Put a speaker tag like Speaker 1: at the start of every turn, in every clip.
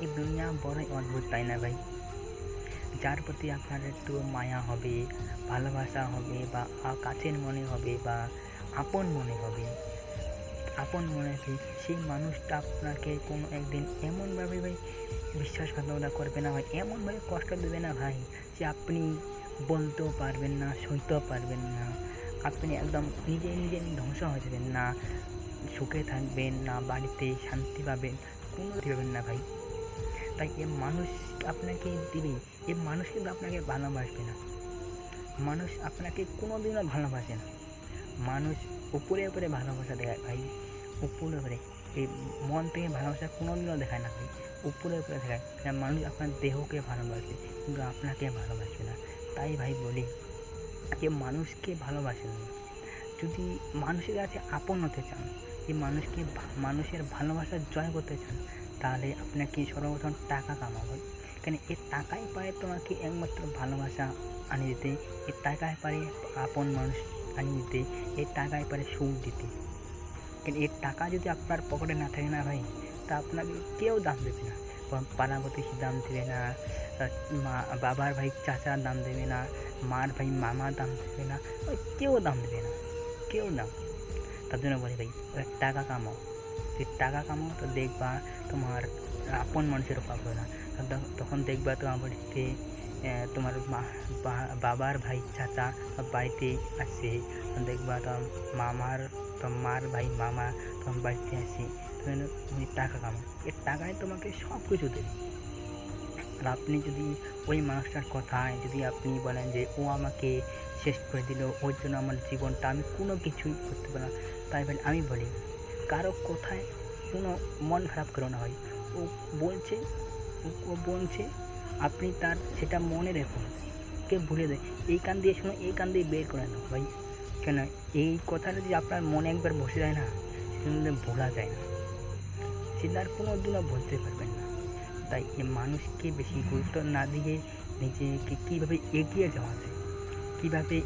Speaker 1: এই দুনিয়া বড়ই অদ্ভুত, তাই না ভাই? যার প্রতি আপনার একটু মায়া হবে, ভালোবাসা হবে, বা কাছের মনে হবে, বা আপন মনে হবে, আপন মনে হবে, সেই মানুষটা আপনাকে কোনো একদিন এমনভাবে ভাই বিশ্বাসঘাতকতা করবে না, ভাই। এমনভাবে কষ্ট দেবে না ভাই, যে আপনি বলতেও পারবেন না, সইতেও পারবেন না। আপনি একদম নিজে নিজে ধ্বংস হয়ে যাবেন না, সুখে থাকবেন না, বাড়িতে শান্তি পাবেন, কোনো পাবেন না ভাই। তাই এ মানুষ আপনাকে দিবে, এ মানুষ কিন্তু আপনাকে ভালোবাসবে না। মানুষ আপনাকে কোনোদিনও ভালোবাসে না। মানুষ উপরে উপরে ভালোবাসা দেখায় ভাই, উপরে উপরে। এই মন থেকে ভালোবাসা কোনোদিনও দেখায় না ভাই, উপরে উপরে দেখায়। মানুষ আপনার দেহকে ভালোবাসবে কিন্তু আপনাকে ভালোবাসবে না। তাই ভাই বলি যে মানুষকে ভালোবাসেন না। যদি মানুষের কাছে আপন হতে চান যে মানুষকে মানুষের ভালোবাসা জয় করতে চান তাহলে আপনাকে সর্বপ্রথম টাকা কামাবে। কেন? এই টাকাই পারে তোমাকে একমাত্র ভালোবাসা আনিয়ে দিতে। এই টাকায় পারে আপন মানুষ আনিয়ে দিতে। এই টাকায় পারে সুখ দিতে। কেন? এর টাকা যদি আপনার পকেটে না থাকে না ভাই, তা আপনাকে কেউ দাম দেবে না। পাড়া প্রতিবেশী দাম দেবে না। মা, বাবার ভাই, চাচার দাম দেবে না। মার ভাই, মামার দাম দেবে না। কেউ দাম দেবে না। কেউ না। তার জন্য বলি ভাই টাকা কামাও। যদি টাকা কামাও, তো দেখবা তোমার আপন মানুষের অভাব হবে না। তখন- দেখবা তোমার বাড়িতে তোমার বাবার ভাই, চাচা বাড়িতে তখন দেখবা তোমার মামার তোমার মার ভাই, মামা তোমার বাড়িতে তখন তুমি টাকা কামাও। এর টাকায় তোমাকে সব কিছু দেবে। আর আপনি যদি ওই মানুষটার কথায় যদি আপনি বলেন যে, ও আমাকে শেষ করে দিল, ওর জন্য আমার জীবনটা আমি কোনো কিছুই করতে পারি না। তাই বলে, আমি বলি কারও কথায় কোনো মন খারাপ করো না ভাই। ও বলছে, ও- বলছে, আপনি তার সেটা মনে রাখুন কে ভুলে দেয় এই কান দিয়ে শুনে, এই কান দিয়ে বের করে নাও ভাই। কেন? এই কথাটা যদি আপনার মনে একবার বসে যায় না সেটা ভোলা যায় না। সেটা আর কোনো দিনও বলতে পারবেন না। তাই এই মানুষকে বেশি গুরুত্ব না দিয়ে নিজেকে কীভাবে এগিয়ে যাওয়া যায়, কীভাবে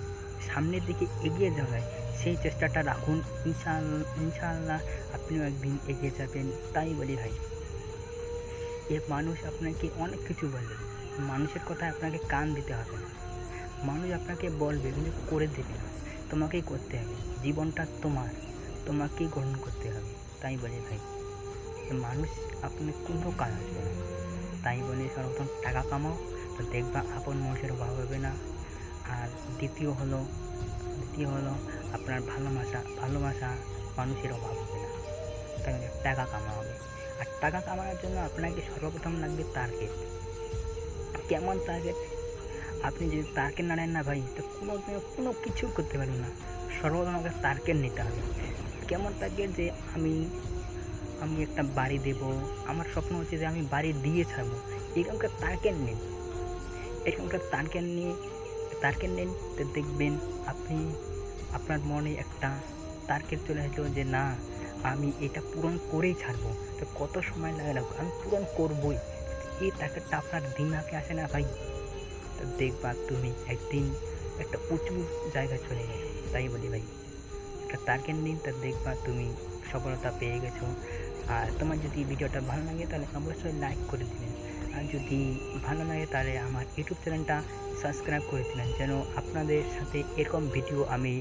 Speaker 1: সামনের দিকে এগিয়ে যাওয়া যায় সেই চেষ্টাটা রাখুন। ইনশাল ইনশাআল্লাহ আপনিও একদিন এগিয়ে যাবেন, তাই বলি ভাই। এ মানুষ আপনাকে অনেক কিছু বলবে। মানুষের কথা আপনাকে কান দিতে হবে না। মানুষ আপনাকে বলবে, কিন্তু করে দেবে না। তোমাকেই করতে হবে। জীবনটা তোমার। তোমাকেই গ্রহণ করতে হবে। তাই বলি ভাই। মানুষ আপনার কোনো কাজ আসবে না। তাই বলে সর্বপ্রথম টাকা কামাও, তো দেখবা আপন মানুষের অভাব হবে না। আর দ্বিতীয় হলো দ্বিতীয় হলো আপনার ভালোবাসা। ভালোবাসা মানুষের অভাব হবে না। তাই বলে টাকা কামা হবে। আর টাকা কামানোর জন্য আপনাকে সর্বপ্রথম লাগবে টার্গেট কেমন টার্গেট আপনি যদি টার্গেট না নেন না ভাই, তো কোনো কোনো কিছু করতে পারবেন না। সর্বপ্রথম আমাকে টার্গেট নিতে হবে। কেমন টার্গেট যে আমি আমি একটা বাড়ি দেব। আমার স্বপ্ন হচ্ছে যে আমি বাড়ি দিয়ে ছাড়বো। এরকমকার টার্গেট নিন। এরকমকার টার্গেট নিয়ে টার্গেট নিন তো দেখবেন আপনি, আপনার মনে একটা টার্গেট চলে আসলো যে, না, আমি এটা পূরণ করেই ছাড়বো। তো কত সময় লাগে লাগবে আমি পূরণ করবই। এই টার্গেটটা আপনার দিমাগে আসে না ভাই? তো দেখবা তুমি একদিন একটা উঁচু জায়গায় চলে গেছো, তাই বলি ভাই। একটা টার্গেট নিন তা দেখবা তুমি সফলতা পেয়ে গেছো। আর তোমার যদি ভিডিওটা ভালো লাগে তাহলে অবশ্যই লাইক করে দিবেন। আর যদি ভালো লাগে তাহলে আমার ইউটিউব চ্যানেলটা সাবস্ক্রাইব করে দিবেন, যেন আপনাদের সাথে এরকম ভিডিও আমি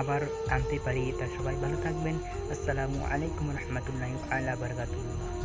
Speaker 1: আবার আনতে পারি। তা সবাই ভালো থাকবেন। আসসালামু আলাইকুম রহমতুল্লাহ আল্লাহ বরকাতুল্লাহ